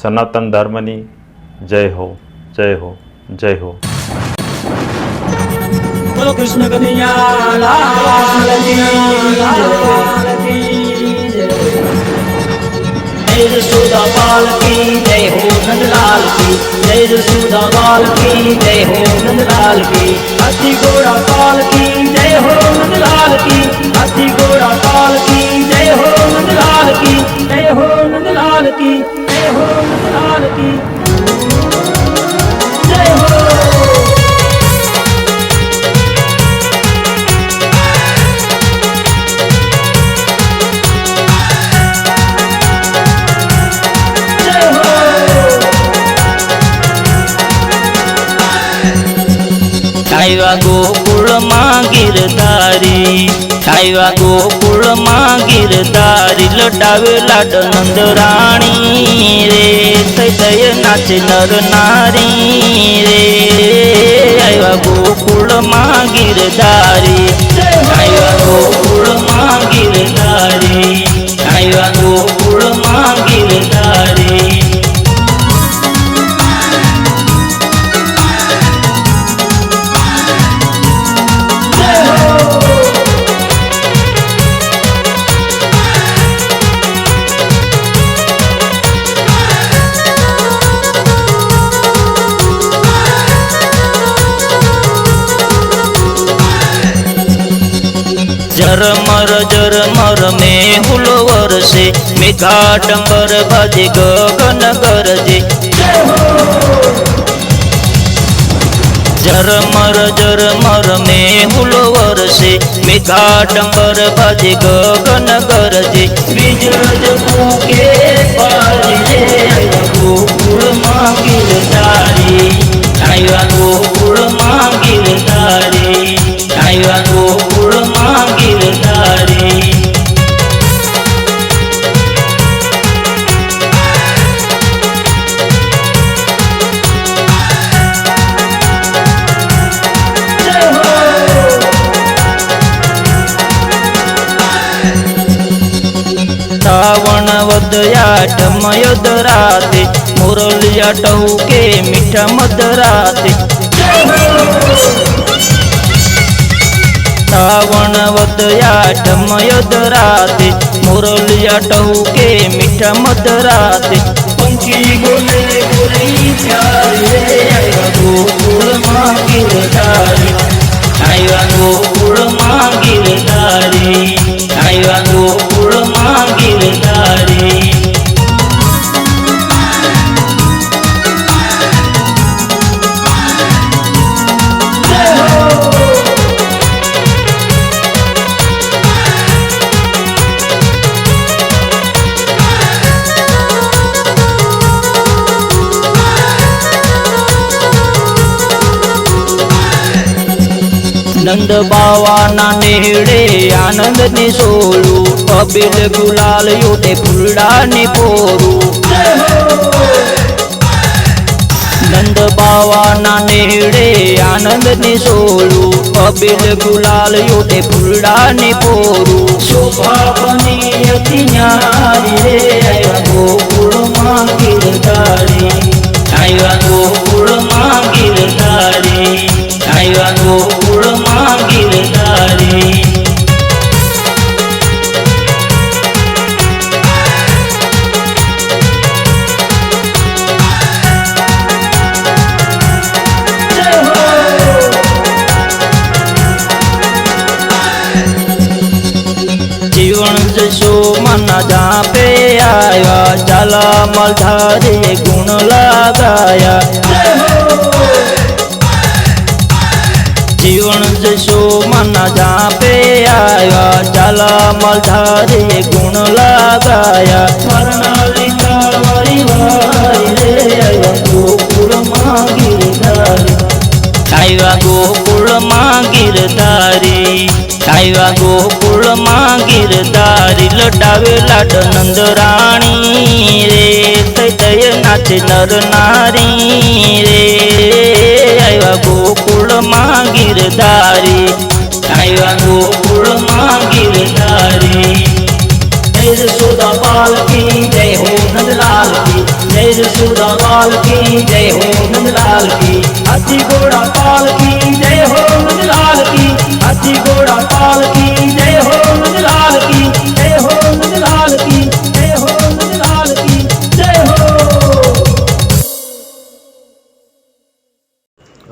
સનાતન ધર્મની જય હો જય હો જય હો બોલો કૃષ્ણ કનૈયા લાલ કી જય. જય જસોદા પાલ કી જય હો નંદલાલ કી જય જસોદા પાલ કી જય હો નંદલાલ કી હાથી ઘોડા પાલ કી જય હો નંદલાલ કી હાથી ઘોડા આવ્યા ગોકુળમાં ગીરધારી આવ્યા ગોકુળમાં ગીરધારી લટાવે લાડ નંદ રાણી રે. થઈ થઈ નાચે નર નારી રે. આવ્યા ગોકુળમાં ગીરધારી આવ્યા ગોકુળમાં जर मर जर मर मे हुल वरसे मेघाडंबर भजे गगन गरजे. मर मे हुल वरसे मेघाडंबर भजे गगन गरजे. विजय हृदयात मयोदराते मुरलिया टहुके मीठा मदराते श्रावण वदयात मयोदराते मुरलिया टहुके मीठा मदराते पंछी बोले बोली चाले गोकुल मागिर નંદ બાવાના નેડે આનંદની સોલું અબિલ ગુલાલ યોટે ફૂલડાની પોરું. નંદ બાવાના નેડે આનંદની સોલું અબિલ ગુલાલ યોટે ફૂલડાની પોરું. શોભા બની હતી ન્યારી ચાલા મલધારે ગુણ લગાયા. જીવન જશો મના જાપે આવ્યા ચાલા મલધારી ગુણ લગાયા. સ્વર્ણાલિકા વળી વારી રે આવ્યા ગોકુળમાં ગીરધારી આવ્યા ગોકુળમાં ગીરધારી આવ્યા ગોકુળમાં ગીરધારી લડાવે લાડ નંદ રાણી રે. તય નાચે નર નારી રે. આવ્યા ગોકુળમાં ગીરધારી. આવ્યા ગોકુળમાં ગીરધારી. જય જશોદા બાલ કી જય હો નંદલાલ કી. જય જશોદા બાલ કી જય હો નંદલાલ કી. હાથી ઘોડા પાલકી જય હો